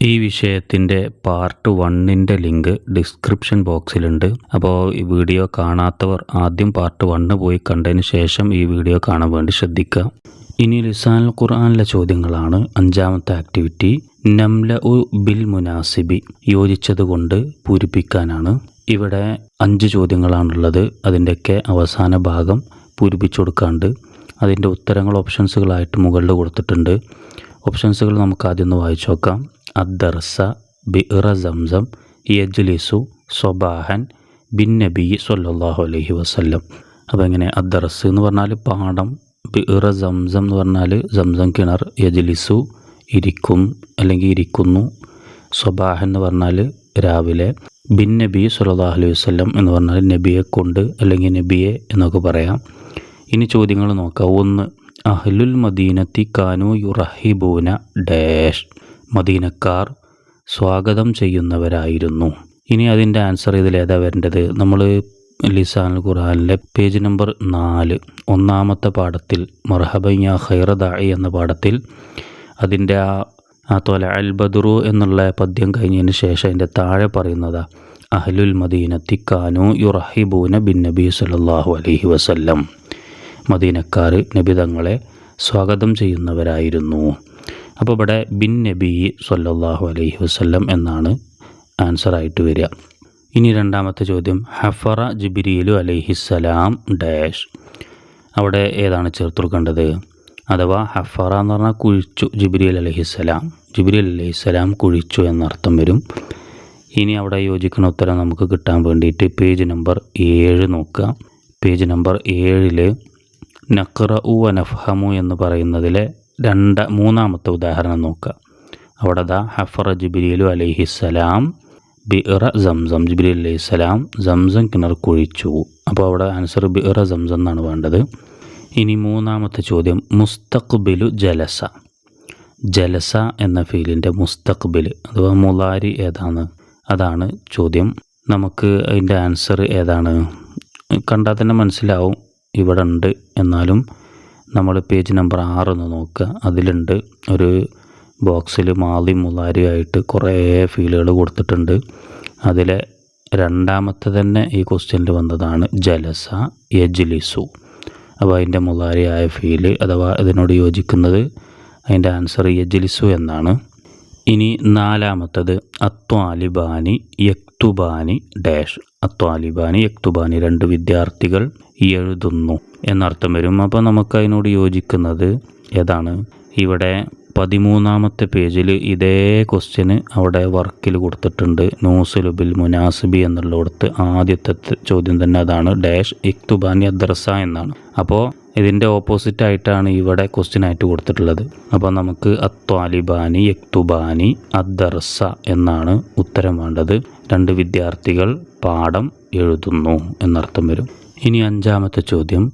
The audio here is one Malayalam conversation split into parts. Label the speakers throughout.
Speaker 1: ഈ വിഷയത്തിന്റെ പാർട്ട് വണ്ണിന്റെ ലിങ്ക് ഡിസ്ക്രിപ്ഷൻ ബോക്സിലുണ്ട്. അപ്പോൾ ഈ വീഡിയോ കാണാത്തവർ ആദ്യം പാർട്ട് വണ്ണ് പോയി കണ്ടതിന് ശേഷം ഈ വീഡിയോ കാണാൻ വേണ്ടി ശ്രദ്ധിക്കുക. ഇനി ലിസാൻ ഖുർആാനിലെ ചോദ്യങ്ങളാണ്. അഞ്ചാമത്തെ ആക്ടിവിറ്റി നംല ഉ ബിൽ മുനാസിബി യോജിച്ചതുകൊണ്ട് പൂരിപ്പിക്കാനാണ്. ഇവിടെ അഞ്ച് ചോദ്യങ്ങളാണുള്ളത്. അതിന്റെയൊക്കെ അവസാന ഭാഗം പൂരിപ്പിച്ചു കൊടുക്കാണ്ട് അതിന്റെ ഉത്തരങ്ങൾ ഓപ്ഷൻസുകളായിട്ട് മുകളിൽ കൊടുത്തിട്ടുണ്ട്. ഓപ്ഷൻസുകൾ നമുക്ക് ആദ്യം ഒന്ന് വായിച്ചു നോക്കാം. അദ്ദർസ ബിറ സംസം യജ്ലിസു സ്വബാഹൻ ബിൻ നബി സല്ലല്ലാഹു അലൈഹി വസ്ല്ലം. അപ്പോൾ എങ്ങനെ അദ്ദർസ് എന്ന് പറഞ്ഞാൽ പാഠം ബിറ സംസം എന്ന് പറഞ്ഞാൽ സംസം കിണർ യജ്ലിസു ഇരിക്കും അല്ലെങ്കിൽ ഇരിക്കുന്നു. സ്വബാഹൻ എന്ന് പറഞ്ഞാൽ രാവിലെ. ബിൻ നബി സല്ലല്ലാഹു അലൈഹി വസല്ലം എന്ന് പറഞ്ഞാൽ നബിയെ കൊണ്ട് അല്ലെങ്കിൽ നബിയെ എന്നൊക്കെ പറയാം. ഇനി ചോദ്യങ്ങൾ നോക്കാം. ഒന്ന് അഹ്ലുൽ മദീനത്തി കാനു യുറഹിബൂന ഡാഷ്. മദീനക്കാർ സ്വാഗതം ചെയ്യുന്നവരായിരുന്നു. ഇനി അതിന്റെ ആൻസർ ഇതിലേതാ വരേണ്ടത്? നമ്മൾ ലിസാൻ ഖുർആാനിലെ പേജ് നമ്പർ നാല് ഒന്നാമത്തെ പാഠത്തിൽ മർഹബയ്യ ഖൈറദായി എന്ന പാഠത്തിൽ അതിന്റെ ആ ആ തോല അൽ ബദുറു എന്നുള്ള പദ്യം കഴിഞ്ഞതിന് ശേഷം അതിന്റെ താഴെ പറയുന്നതാ അഹ്ലുൽ മദീനത്തി കാനു യുറഹിബൂന ബിൻ നബി സല്ലല്ലാഹു അലഹി വസല്ലം. മദീനക്കാർ നബി തങ്ങളെ സ്വാഗതം ചെയ്യുന്നവരായിരുന്നു. അപ്പോൾ ഇവിടെ ബിൻ നബി സല്ലാഹു അലൈഹി വസ്ല്ലം എന്നാണ് ആൻസർ ആയിട്ട് വരിക. ഇനി രണ്ടാമത്തെ ചോദ്യം ഹഫറ ജിബിരിയിലു അലൈഹിസ്സലാം ഡാഷ് അവിടെ ഏതാണ് ചേർത്ത് കൊടുക്കേണ്ടത് അഥവാ ഹഫറ എന്ന് പറഞ്ഞാൽ കുഴിച്ചു ജിബിരിയൽ അലഹിസ്സലാം ജിബിരിയൽ അലഹിസ്സലാം കുഴിച്ചു എന്നർത്ഥം വരും. ഇനി അവിടെ യോജിക്കുന്ന ഉത്തരം നമുക്ക് കിട്ടാൻ വേണ്ടിയിട്ട് പേജ് നമ്പർ ഏഴ് നോക്കുക. പേജ് നമ്പർ ഏഴിൽ നഖറ ഉ നഫ്ഹമു എന്ന് പറയുന്നതിലെ രണ്ട് മൂന്നാമത്തെ ഉദാഹരണം നോക്കുക. അവിടെ ദാ ഹഫറ ജിബ്രീലു അലൈഹിസ്സലാം ബിറ സംസം ജിബിരി അലൈഹിസ്സലാം സംസം കിണർ കുഴിച്ചു. അപ്പോൾ അവിടെ ആൻസർ ബിറ സംസം എന്നാണ് വേണ്ടത്. ഇനി മൂന്നാമത്തെ ചോദ്യം മുസ്തഖ്ബിലു ജലസ. ജലസ എന്ന ഫീലിന്റെ മുസ്തഖ്ബിൽ അഥവാ മുലാരി ഏതാണ്? അതാണ് ചോദ്യം. നമുക്ക് അതിന്റെ ആൻസർ ഏതാണ്? കണ്ടാൽ തന്നെ മനസ്സിലാവും ഇവിടെ ഉണ്ട് എന്നാലും നമ്മൾ പേജ് നമ്പർ ആറ് ഒന്ന് നോക്കുക അതിലുണ്ട് ഒരു ബോക്സിൽ മാലി മുലാരിയായിട്ട് കുറേ ഫീലുകൾ കൊടുത്തിട്ടുണ്ട്. അതിലെ രണ്ടാമത്തെ തന്നെ ഈ ക്വസ്റ്റ്യനിൽ വന്നതാണ് ജലസ യജ്ലിസു. അപ്പോൾ അതിന്റെ മുലാരിയായ ഫീൽ അഥവാ ഇതിനോട് യോജിക്കുന്നത് അതിന്റെ ആൻസർ യജ്ലിസു എന്നാണ്. ഇനി നാലാമത്തത് അത്വാലിബാനി യക്തുബാനി ഡാഷ് അത്വാലിബാനി യക്തുബാനി രണ്ട് വിദ്യാർത്ഥികൾ എഴുതുന്നു എന്നർത്ഥം വരും. അപ്പോൾ നമുക്ക് അതിനോട് യോജിക്കുന്നത് ഏതാണ്? ഇവിടെ പതിമൂന്നാമത്തെ പേജിൽ ഇതേ ക്വസ്റ്റ്യന് അവിടെ വർക്കിൽ കൊടുത്തിട്ടുണ്ട്. നൂസുലുബിൽ മുനാസിബി എന്നുള്ളിടത്ത് ആദ്യത്തെ ചോദ്യം തന്നെ അതാണ്. ഡാഷ് ഇക്തുബാനി അദ്രസ എന്നാണ്. അപ്പോൾ ഇതിന്റെ ഓപ്പോസിറ്റ് ആയിട്ടാണ് ഇവിടെ ക്വസ്റ്റ്യൻ ആയിട്ട് കൊടുത്തിട്ടുള്ളത്. അപ്പോൾ നമുക്ക് അത്വാലിബാനി യക്തുബാനി അദ്ദർസ എന്നാണ് ഉത്തരം വേണ്ടത്. രണ്ട് വിദ്യാർത്ഥികൾ പാഠം എഴുതുന്നു എന്നർത്ഥം വരും. ഇനി അഞ്ചാമത്തെ ചോദ്യം.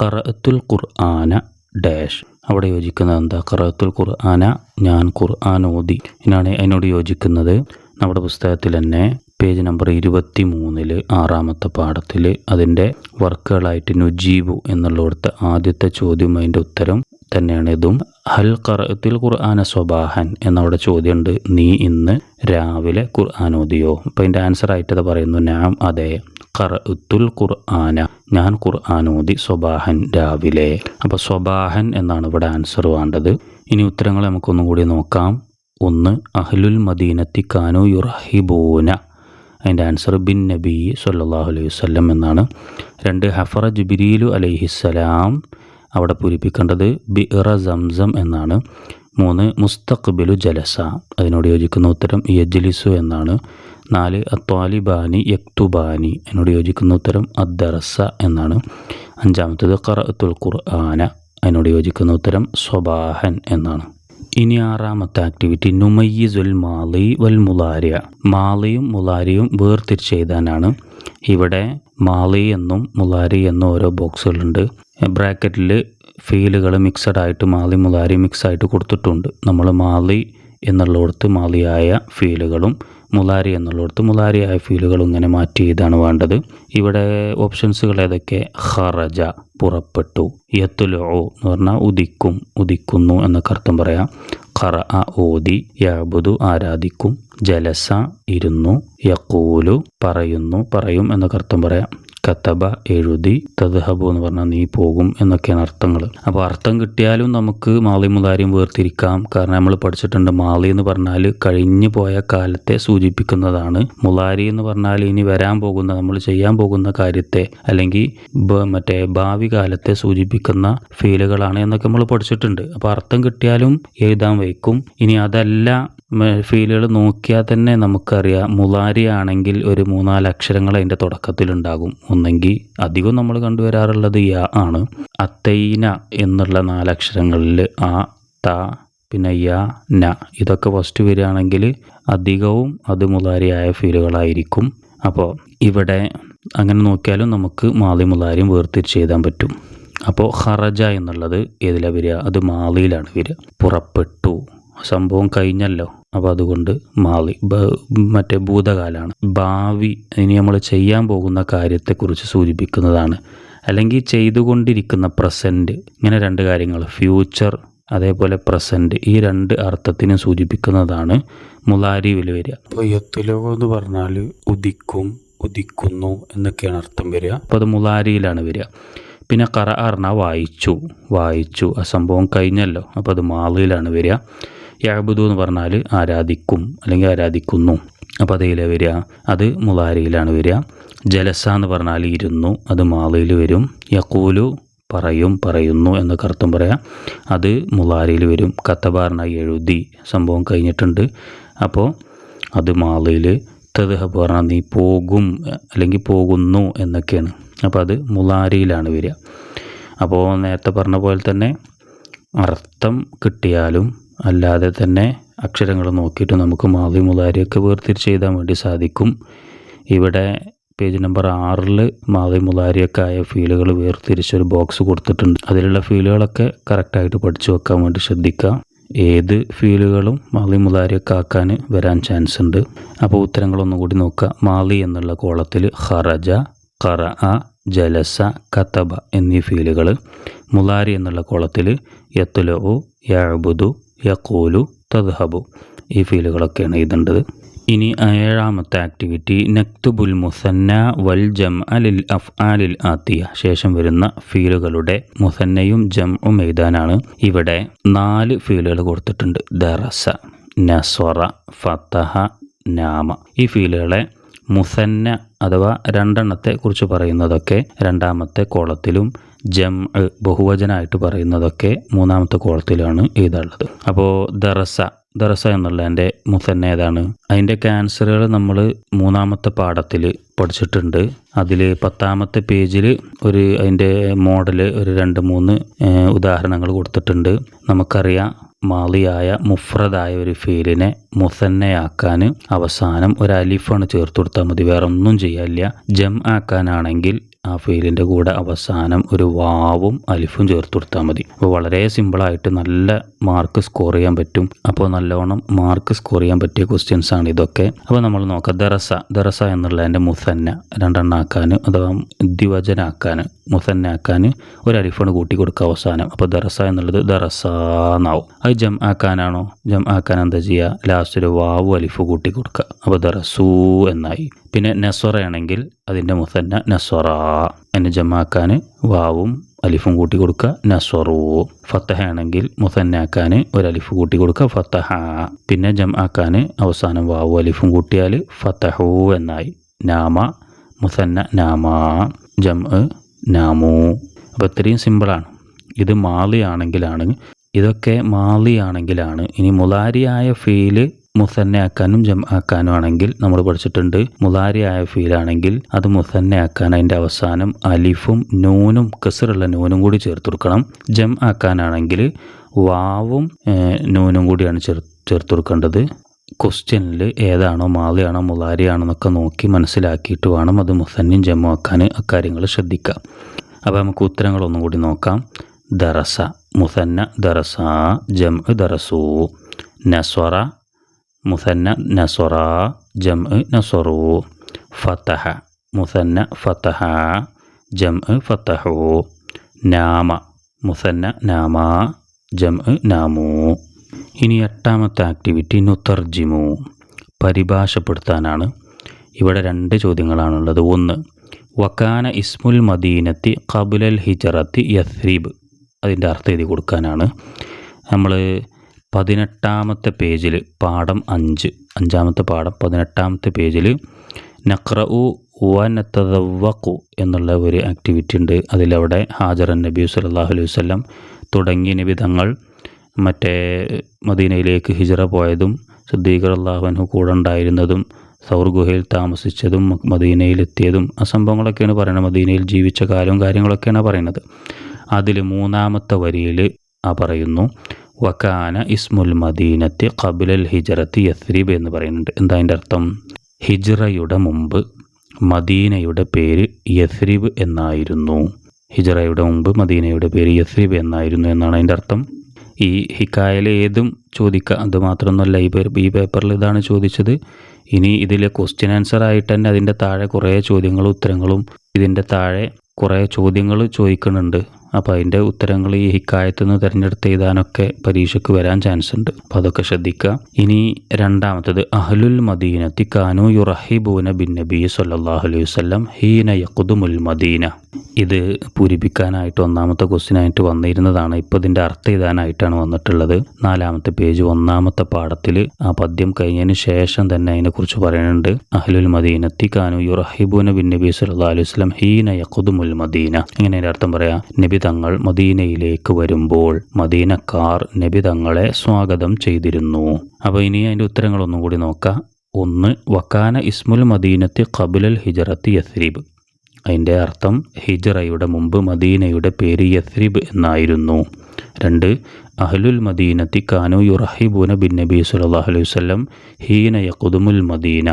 Speaker 1: ഖറഅത്തുൽ ഖുർആന ഡാഷ്. അവിടെ യോജിക്കുന്നത് എന്താ? ഖറഅത്തുൽ ഖുർആന ഞാൻ ഖുർആൻ ഓതി. എന്നാണ് അതിനോട് യോജിക്കുന്നത്. നമ്മുടെ പുസ്തകത്തിൽ തന്നെ പേജ് നമ്പർ ഇരുപത്തി മൂന്നിൽ ആറാമത്തെ പാഠത്തിൽ അതിന്റെ വർക്കുകളായിട്ട് നുജീബു എന്നുള്ളിടത്ത് ആദ്യത്തെ ചോദ്യം അതിന്റെ ഉത്തരം തന്നെയാണ് ഇതും. ഹൽ കറത്തിൽ ഖുർആാന സ്വബാഹൻ എന്നവിടെ ചോദ്യമുണ്ട്. നീ ഇന്ന് രാവിലെ ഖുർആൻ ഓതിയോ? അപ്പം അതിന്റെ ആൻസർ ആയിട്ട് അത് പറയുന്നു ഞാൻ അതെ കറത്തുൽ ഖുർആന. ഞാൻ ഖുർആൻ ഓതി സ്വബാഹൻ രാവിലെ. അപ്പോൾ സ്വബാഹൻ എന്നാണ് ഇവിടെ ആൻസർ വേണ്ടത്. ഇനി ഉത്തരങ്ങൾ നമുക്കൊന്നും കൂടി നോക്കാം. ഒന്ന് അഹ്ലുൽ മദീനത്തി കാനു യുറഹിബൂന അതിന്റെ ആൻസർ ബിൻ നബി സല്ലാഹു അലൈഹി വല്ലം എന്നാണ്. രണ്ട് ഹഫറ ജുബിരിലു അലൈഹിസ്സലാം. അവിടെ പൂരിപ്പിക്കേണ്ടത് ഇറ സംസം എന്നാണ്. മൂന്ന് മുസ്തഖ്ബിലു ജലസ. അതിനോട് യോജിക്കുന്ന ഉത്തരം യജ്ലിസു എന്നാണ്. നാല് അത്വാലിബാനി യക്തുബാനി. അതിനോട് യോജിക്കുന്ന ഉത്തരം അദ്ദറസ എന്നാണ്. അഞ്ചാമത്തത് ഖറഅത്തുൽ ഖുർആന. അതിനോട് യോജിക്കുന്ന ഉത്തരം സ്വബാഹൻ എന്നാണ്. ഇനി ആറാമത്തെ ആക്ടിവിറ്റി നുമയ്യിസുൽ മാലി വൽ മുലാരിയ. മാലിയും മുലാരിയും വേർതിരിച്ച് എഴുതാനാണ്. ഇവിടെ മാലി എന്നും മുലാരി എന്നും ഓരോ ബോക്സുകളുണ്ട്. ബ്രാക്കറ്റിൽ ഫീലുകൾ മിക്സഡ് ആയിട്ട് മാലി മുലാരി മിക്സ് ആയിട്ട് കൊടുത്തിട്ടുണ്ട്. നമ്മൾ മാലി എന്നുള്ളിടത്ത് മാലിയായ ഫീലുകളും മുലാരി എന്നുള്ളിടത്ത് ആയ ഫീലുകൾ ഇങ്ങനെ മാറ്റി ചെയ്താണ് വേണ്ടത്. ഇവിടെ ഓപ്ഷൻസുകൾ ഏതൊക്കെ? ഹറജ പുറപ്പെട്ടു യത്തുലോ എന്ന് പറഞ്ഞാൽ ഉദിക്കും ഉദിക്കുന്നു എന്നൊക്കെ അർത്ഥം പറയാം. ഖറ ഓതി യാബുദു ആരാധിക്കും ജലസ ഇരുന്നു യക്കൂലു പറയുന്നു പറയും എന്നൊക്കെ അർത്ഥം പറയാം. കത്തബ എഴുതി തദ്ഹബു എന്ന് പറഞ്ഞാൽ നീ പോകും എന്നൊക്കെയാണ് അർത്ഥങ്ങൾ. അപ്പോൾ അർത്ഥം കിട്ടിയാലും നമുക്ക് മാളി മുതാരിയും വേർതിരിക്കാം. കാരണം നമ്മൾ പഠിച്ചിട്ടുണ്ട് മാളി എന്ന് പറഞ്ഞാൽ കഴിഞ്ഞു പോയ കാലത്തെ സൂചിപ്പിക്കുന്നതാണ്. മുലാരി എന്ന് പറഞ്ഞാൽ ഇനി വരാൻ പോകുന്ന നമ്മൾ ചെയ്യാൻ പോകുന്ന കാര്യത്തെ അല്ലെങ്കിൽ മറ്റേ ഭാവി കാലത്തെ സൂചിപ്പിക്കുന്ന ഫീലുകളാണ് എന്നൊക്കെ നമ്മൾ പഠിച്ചിട്ടുണ്ട്. അപ്പോൾ അർത്ഥം കിട്ടിയാലും എഴുതാൻ വയ്ക്കും. ഇനി അതല്ല ഫീലുകൾ നോക്കിയാൽ തന്നെ നമുക്കറിയാം. മുലാരി ആണെങ്കിൽ ഒരു മൂന്നാൽ അക്ഷരങ്ങൾ അതിന്റെ തുടക്കത്തിലുണ്ടാകും. ഒന്നെങ്കിൽ അധികം നമ്മൾ കണ്ടുവരാറുള്ളത് യ ആണ്. അത്തൈന എന്നുള്ള നാലക്ഷരങ്ങളിൽ ആ ത പിന്നെ യ ന ഇതൊക്കെ ഫസ്റ്റ് വരികയാണെങ്കിൽ അധികവും അത് മുലാരിയായ ഫീലുകളായിരിക്കും. അപ്പോൾ ഇവിടെ അങ്ങനെ നോക്കിയാലും നമുക്ക് മാലി മുലാരിയും വേർതിരിച്ച് എഴുതാൻ പറ്റും. അപ്പോൾ ഹറജ എന്നുള്ളത് ഏതിലാണ് വരിക? അത് മാലിയിലാണ് വരിക. പുറപ്പെട്ടു. സംഭവം കഴിഞ്ഞല്ലോ. അപ്പോൾ അതുകൊണ്ട് മാളി മറ്റേ ഭൂതകാലമാണ് ഭാവി ഇനി നമ്മൾ ചെയ്യാൻ പോകുന്ന കാര്യത്തെക്കുറിച്ച് സൂചിപ്പിക്കുന്നതാണ്. അല്ലെങ്കിൽ ചെയ്തുകൊണ്ടിരിക്കുന്ന പ്രസന്റ് ഇങ്ങനെ രണ്ട് കാര്യങ്ങൾ ഫ്യൂച്ചർ അതേപോലെ പ്രസന്റ് ഈ രണ്ട് അർത്ഥത്തിനും സൂചിപ്പിക്കുന്നതാണ് മുലാരിയിൽ വരിക അപ്പോൾ യത്തുലോകം എന്ന് പറഞ്ഞാൽ ഉദിക്കും ഉദിക്കുന്നു എന്നൊക്കെയാണ് അർത്ഥം വരിക. അപ്പോൾ അത് മുലാരിയിലാണ് വരിക. പിന്നെ കറ പറഞ്ഞാൽ വായിച്ചു വായിച്ചു. ആ സംഭവം കഴിഞ്ഞല്ലോ. അപ്പോൾ അത് മാളിയിലാണ് വരിക. യാബുദു എന്ന് പറഞ്ഞാൽ ആരാധിക്കും അല്ലെങ്കിൽ ആരാധിക്കുന്നു. അപ്പോൾ അതിൽ വരിക? അത് മുലാരിയിലാണ് വരിക. ജലസ എന്ന് പറഞ്ഞാൽ ഇരുന്നു അത് മാലയിൽ വരും. യക്കൂലു പറയും പറയുന്നു എന്നൊക്കെ അർത്ഥം പറയാം. അത് മുലാരിയിൽ വരും. കത്തബാറിനായി എഴുതി സംഭവം കഴിഞ്ഞിട്ടുണ്ട്. അപ്പോൾ അത് മാലയിൽ തെതുഹബ് പറഞ്ഞാൽ നീ പോകും അല്ലെങ്കിൽ പോകുന്നു എന്നൊക്കെയാണ്. അപ്പോൾ അത് മുലാരിയിലാണ് വരിക. അപ്പോൾ നേരത്തെ പറഞ്ഞ പോലെ തന്നെ അർത്ഥം കിട്ടിയാലും അല്ലാതെ തന്നെ അക്ഷരങ്ങൾ നോക്കിയിട്ട് നമുക്ക് മാവി മുലാരിയൊക്കെ വേർതിരിച്ച് എഴുതാൻ വേണ്ടി സാധിക്കും. ഇവിടെ പേജ് നമ്പർ ആറിൽ മാവി മുലാരിയൊക്കെ ആയ ഫീലുകൾ വേർതിരിച്ചൊരു ബോക്സ് കൊടുത്തിട്ടുണ്ട്. അതിലുള്ള ഫീലുകളൊക്കെ കറക്റ്റായിട്ട് പഠിച്ചു വെക്കാൻ വേണ്ടി ശ്രദ്ധിക്കുക. ഏത് ഫീലുകളും മാവി മുതാരിയൊക്കെ ആക്കാൻ വരാൻ ചാൻസ് ഉണ്ട്. അപ്പോൾ ഉത്തരങ്ങളൊന്നും കൂടി നോക്കുക. മാവി എന്നുള്ള കോളത്തിൽ ഖറജ ഖറ ജലസ കത്തബ എന്നീ ഫീലുകൾ. മുലാരി എന്നുള്ള കോളത്തിൽ യത്തുലോ യഅബുദു യഖൂലു തദ്ഹബു. ഈ ഫീലുകളൊക്കെയാണ് എഴുതേണ്ടത്. ഇനി ഏഴാമത്തെ ആക്ടിവിറ്റി നക്തുബുൽ മുസന്ന വൽ ജം അലിൽ അഫ് അലിൽ ആത്തിയ. ശേഷം വരുന്ന ഫീലുകളുടെ മുസന്നയും ജംഉം എഴുതാനാണ് ഇവിടെ നാല് ഫീലുകൾ കൊടുത്തിട്ടുണ്ട്. ദറസ നസ്വറ ഫത്തഹ നാമ. ഈ ഫീലുകളെ മുസന്ന അഥവാ രണ്ടെണ്ണത്തെ കുറിച്ച് പറയുന്നതൊക്കെ രണ്ടാമത്തെ കോളത്തിലും ജം ബഹുവചനായിട്ട് പറയുന്നതൊക്കെ മൂന്നാമത്തെ കോളത്തിലാണ് എഴുതാനുള്ളത്. അപ്പോൾ ദറസ ദറസ എന്നുള്ളതിന്റെ മുസന്ന ഏതാണ്. അതിന്റെ ക്യാൻസറുകൾ നമ്മൾ മൂന്നാമത്തെ പാഠത്തിൽ പഠിച്ചിട്ടുണ്ട്. അതിൽ പത്താമത്തെ പേജിൽ ഒരു അതിന്റെ മോഡൽ ഒരു രണ്ട് മൂന്ന് ഉദാഹരണങ്ങൾ കൊടുത്തിട്ടുണ്ട്. നമുക്കറിയാം മാളിയായ മുഫ്രദായ ഒരു ഫീലിനെ മുസന്നയാക്കാൻ അവസാനം ഒരു അലിഫാണ് ചേർത്ത് കൊടുത്താൽ മതി. വേറെ ഒന്നും ചെയ്യാനില്ല. ജം ആക്കാനാണെങ്കിൽ ആ ഫീലിന്റെ കൂടെ അവസാനം ഒരു വാവും അലിഫും ചേർത്ത് കൊടുത്താൽ മതി. അപ്പോൾ വളരെ സിമ്പിളായിട്ട് നല്ല മാർക്ക് സ്കോർ ചെയ്യാൻ പറ്റും. അപ്പോൾ നല്ലവണ്ണം മാർക്ക് സ്കോർ ചെയ്യാൻ പറ്റിയ ക്വസ്റ്റ്യൻസ് ആണ് ഇതൊക്കെ. അപ്പോൾ നമ്മൾ നോക്കാം. ദറസ ദറസ എന്നുള്ളതിന്റെ മുസന്ന രണ്ടെണ്ണാക്കാൻ അഥവാ ദ്വിവചനാക്കാൻ മുസന്നാക്കാൻ ഒരു അരിഫോണ് കൂട്ടി കൊടുക്കുക അവസാനം. അപ്പോൾ ദറസ എന്നുള്ളത് ദറസ എന്നാവും. അത് ജം ആക്കാനാണോ? ജം ആക്കാൻ എന്താ ചെയ്യുക? ലാസ്റ്റ് ഒരു വാവു അലിഫ് കൂട്ടി കൊടുക്കുക. അപ്പോൾ ദറസൂ എന്നായി. പിന്നെ നെസ്വറയാണെങ്കിൽ അതിന്റെ മുസന്ന നെസ്വറ. എന്നെ ജമാക്കാൻ വാവും അലിഫും കൂട്ടി കൊടുക്കുക. നസ്വറു. ഫത്തഹ ആണെങ്കിൽ മുസന്നാക്കാൻ ഒരു അലിഫ് കൂട്ടി കൊടുക്കുക. ഫത്തഹ. പിന്നെ ജം ആക്കാൻ അവസാനം വാവു അലിഫും കൂട്ടിയാൽ ഫത്തഹു എന്നായി. നാമ മുസന്ന നാമ. ജം നാമു. അപ്പോൾ ഇത്രയും സിമ്പിളാണ് ഇത് മാലി ആണെങ്കിലാണ് ഇതൊക്കെ മാലി ആണെങ്കിലാണ് ഇനി മുലാരിയായ ഫീൽ മുസന്നയാക്കാനും ജം ആക്കാനും ആണെങ്കിൽ നമ്മൾ പഠിച്ചിട്ടുണ്ട്. മുലാരിയായ ഫീലാണെങ്കിൽ അത് മുസന്നയാക്കാൻ അതിന്റെ അവസാനം അലിഫും നൂനും കസറുള്ള നൂനും കൂടി ചേർത്ത് കൊടുക്കണം. ജം ആക്കാനാണെങ്കിൽ വാവും നൂനും കൂടിയാണ് ചേർ ചേർത്ത് കൊടുക്കേണ്ടത്. ക്വസ്റ്റ്യനിൽ ഏതാണോ മാളിയാണോ മുതാരിയാണോ എന്നൊക്കെ നോക്കി മനസ്സിലാക്കിയിട്ട് വേണം അത് മുസന്നും ജമ്മു ആക്കാൻ അക്കാര്യങ്ങൾ ശ്രദ്ധിക്കുക അപ്പോൾ നമുക്ക് ഉത്തരങ്ങളൊന്നും കൂടി നോക്കാം. ദറസ മുസന്ന ദറസ ജം ദറസു നസ്വറ മുസന്ന നസൊറ ജം നസൊറു ഫത്തഹ മുസന്ന ഫത്തഹ ജം ഫത്തഹു നാമ മുസന്ന നാമ ജം നാമു ഇനി എട്ടാമത്തെ ആക്ടിവിറ്റി നുത്തർജിമു പരിഭാഷപ്പെടുത്താനാണ്. ഇവിടെ രണ്ട് ചോദ്യങ്ങളാണുള്ളത്. ഒന്ന് വക്കാന ഇസ്മുൽ മദീനത്തി കബുലൽ ഹിജറത്തി യസ്രീബ്. അതിന്റെ അർത്ഥം എഴുതി കൊടുക്കാനാണ്. നമ്മൾ പതിനെട്ടാമത്തെ പേജിൽ പാഠം അഞ്ച്. അഞ്ചാമത്തെ പാഠം പതിനെട്ടാമത്തെ പേജിൽ നഖ്റഉ വനത്തവക്കു എന്നുള്ള ഒരു ആക്ടിവിറ്റി ഉണ്ട്. അതിലവിടെ ഹാജറൻ നബി സല്ലല്ലാഹു അലൈഹി വസല്ലം തുടങ്ങിയ നിബിധങ്ങൾ മറ്റേ മദീനയിലേക്ക് ഹിജറ പോയതും സിദ്ദീഖർ അള്ളാഹുവിനു കൂടെ ഉണ്ടായിരുന്നതും സൗർ ഗുഹയിൽ താമസിച്ചതും മദീനയിലെത്തിയതും ആ സംഭവങ്ങളൊക്കെയാണ് പറയുന്നത്. മദീനയിൽ ജീവിച്ച കാലവും കാര്യങ്ങളൊക്കെയാണ് പറയുന്നത്. അതിൽ മൂന്നാമത്തെ വരിയിൽ ആ പറയുന്നു. വക്കാന ഇസ്മുൽ മദീനത്തി കബിലൽ ഹിജറത്ത് യസ്രീബ് എന്ന് പറയുന്നുണ്ട്. എന്താ അതിന്റെ അർത്ഥം? ഹിജ്റയുടെ മുമ്പ് മദീനയുടെ പേര് യസ്രീബ് എന്നായിരുന്നു. ഹിജ്റയുടെ മുമ്പ് മദീനയുടെ പേര് യസ്രീബ് എന്നായിരുന്നു എന്നാണ് അതിന്റെ അർത്ഥം. ഈ ഹിക്കായയിൽ ഏതും ചോദിക്കുക അത് മാത്രമൊന്നുമല്ല ഈ പേപ്പർ ഈ പേപ്പറിൽ ഇതാണ് ചോദിച്ചത്. ഇനി ഇതിലെ ക്വസ്റ്റ്യൻ ആൻസർ ആയിട്ട് തന്നെ അതിന്റെ താഴെ കുറേ ചോദ്യങ്ങളും ഉത്തരങ്ങളും ഇതിന്റെ താഴെ കുറേ ചോദ്യങ്ങൾ ചോദിക്കുന്നുണ്ട്. അപ്പോൾ അതിന്റെ ഉത്തരങ്ങൾ ഈ ഹിക്കായത്ത് നിന്ന് തിരഞ്ഞെടുത്ത് എഴുതാനൊക്കെ പരീക്ഷയ്ക്ക് വരാൻ ചാൻസ് ഉണ്ട് അപ്പോൾ അതൊക്കെ ശ്രദ്ധിക്കുക. ഇനി രണ്ടാമത്തത് അഹ്ലുൽ മദീനത്തി കാനു യുറഹിബൂന ബിൻ നബി സല്ലാഹു അലൈഹി വസല്ലം ഹീന യഖുദുമുൽ മദീന. ഇത് പൂരിപ്പിക്കാനായിട്ട് ഒന്നാമത്തെ ക്വസ്റ്റ്യൻ ആയിട്ട് വന്നിരുന്നതാണ്. ഇപ്പോൾ ഇതിന്റെ അർത്ഥം എഴുതാനായിട്ടാണ് വന്നിട്ടുള്ളത്. നാലാമത്തെ പേജ് ഒന്നാമത്തെ പാഠത്തിൽ ആ പദ്യം കഴിഞ്ഞതിന് ശേഷം തന്നെ അതിനെക്കുറിച്ച് പറയുന്നുണ്ട്. അഹ്ലുൽ മദീനത്തി കാനു യുറഹിബൂന ബിൻ നബി സല്ലാ അലൈഹി വസല്ലം ഹീന യഖുദുമുൽ മദീന. ഇങ്ങനെ അർത്ഥം പറയാം. നബി തങ്ങൾ മദീനയിലേക്ക് വരുമ്പോൾ മദീനക്കാർ നബി തങ്ങളെ സ്വാഗതം ചെയ്തിരുന്നു. അപ്പോൾ ഇനി അതിന്റെ ഉത്തരങ്ങളൊന്നും കൂടി നോക്കാം. ഒന്ന് വക്കാന ഇസ്മുൽ മദീനത്തി കബുലൽ ഹിജറത്ത് യസ്രീബ്. അതിന്റെ അർത്ഥം ഹിജറയുടെ മുമ്പ് മദീനയുടെ പേര് യസ്രിബ് എന്നായിരുന്നു. രണ്ട് അഹ്ലുൽ മദീനത്തി കാനു യുറഹിബൂന ബിൻ നബി സല്ലല്ലാഹു അലൈഹി വസല്ലം ഹീന യഖുദുമുൽ മദീന.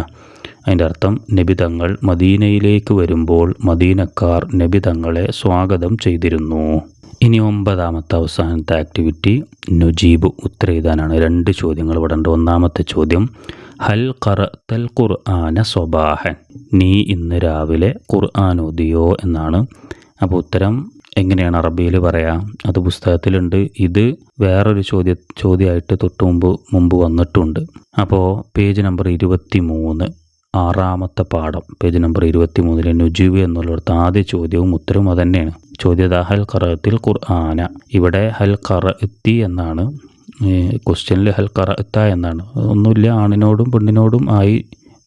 Speaker 1: അതിന്റെ അർത്ഥം നബി തങ്ങൾ മദീനയിലേക്ക് വരുമ്പോൾ മദീനക്കാർ നബി തങ്ങളെ സ്വാഗതം ചെയ്തിരുന്നു. ഇനി ഒമ്പതാമത്തെ അവസാനത്തെ ആക്ടിവിറ്റി നുജീബ് ഉത്തരം എഴുതാനാണ് രണ്ട് ചോദ്യങ്ങൾ ഇവിടെ ഉണ്ട്. ഒന്നാമത്തെ ചോദ്യം ഹൽ ഖറഅത്തൽ ഖുർആന സ്വബാഹൻ? നീ ഇന്ന് രാവിലെ ഖുർആൻ ഓതിയോ എന്നാണ്. അപ്പോൾ ഉത്തരം എങ്ങനെയാണ് അറബിയിൽ പറയാം? അത് പുസ്തകത്തിലുണ്ട്. ഇത് വേറൊരു ചോദ്യ ചോദ്യമായിട്ട് തൊട്ട് മുമ്പ് മുമ്പ് വന്നിട്ടുണ്ട്. അപ്പോൾ പേജ് നമ്പർ ഇരുപത്തി മൂന്ന് ആറാമത്തെ പാഠം. പേജ് നമ്പർ ഇരുപത്തി മൂന്നിലെ നുജീബ് എന്നുള്ളിടത്ത് ആദ്യ ചോദ്യവും ഉത്തരവും അതുതന്നെയാണ് ചോദ്യത ഹൽ കറത്തിൽ ഖുർആന. ഇവിടെ ഹൽ കറത്തി എന്നാണ്. ക്വസ്റ്റ്യനിൽ ഹൽ കറത്ത എന്നാണ്. ഒന്നുമില്ല ആണിനോടും പെണ്ണിനോടും ആയി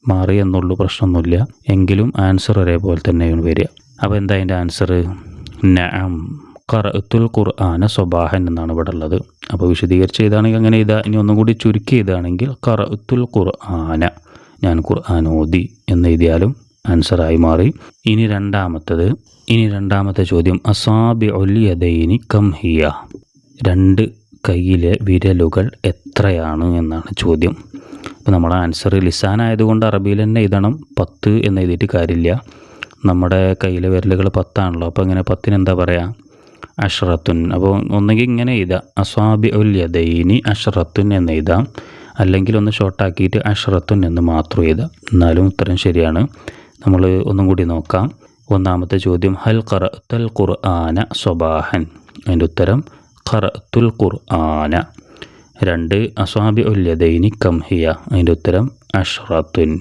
Speaker 1: മാറി എന്നുള്ളൂ പ്രശ്നമൊന്നുമില്ല. എങ്കിലും ആൻസർ ഒരേപോലെ തന്നെയാണ് വരിക. അപ്പോൾ എന്താ അതിന്റെ ആൻസർ നഅം ഖറഅത്തുൽ ഖുർആന സ്വബാഹൻ എന്നാണ് ഇവിടെ ഉള്ളത്. അപ്പോൾ വിശദീകരിച്ച് ചെയ്താണെങ്കിൽ അങ്ങനെ ഇതാ ഇനി ഒന്നും കൂടി ചുരുക്കി ചെയ്താണെങ്കിൽ ഖറഅത്തുൽ ഖുർആന ഞാൻ ഖുർആൻ ഓതി എന്ന് എഴുതിയാലും ആൻസറായി മാറി. ഇനി രണ്ടാമത്തത് ഇനി രണ്ടാമത്തെ ചോദ്യം അസാബി ഒല്യദൈനി കം ഹിയ? രണ്ട് കയ്യിലെ വിരലുകൾ എത്രയാണ് എന്നാണ് ചോദ്യം. അപ്പോൾ നമ്മുടെ ആൻസർ ലിസാനായതുകൊണ്ട് അറബിയിൽ തന്നെ എഴുതണം പത്ത് എന്ന് എഴുതിയിട്ട് കാര്യമില്ല. നമ്മുടെ കയ്യിലെ വിരലുകൾ പത്താണല്ലോ. അപ്പോൾ ഇങ്ങനെ പത്തിന് എന്താ പറയുക അഷ്റത്തുൻ. അപ്പോൾ ഒന്നുകിൽ ഇങ്ങനെ എഴുതാം. അസ്വാബി ഉൽ യദൈനി അഷ്റത്തുൻ എന്ന് എഴുതാം. അല്ലെങ്കിൽ ഒന്ന് ഷോർട്ടാക്കിയിട്ട് അഷ്റത്തുൻ എന്ന് മാത്രം എഴുതാം. എന്നാലും ഉത്തരം ശരിയാണ്. നമ്മൾ ഒന്നും കൂടി നോക്കാം. ഒന്നാമത്തെ ചോദ്യം. ഹൽ ഖറഅത്തൽ ഖുർആന സ്വബാഹൻ. അതിന്റെ ഉത്തരം ഖറഅത്തുൽ ഖുർആന. രണ്ട് അസ്വാബി ഉല്യദൈനി കംഹിയ അതിന്റെ ഉത്തരം അഷ്റത്തുൻ.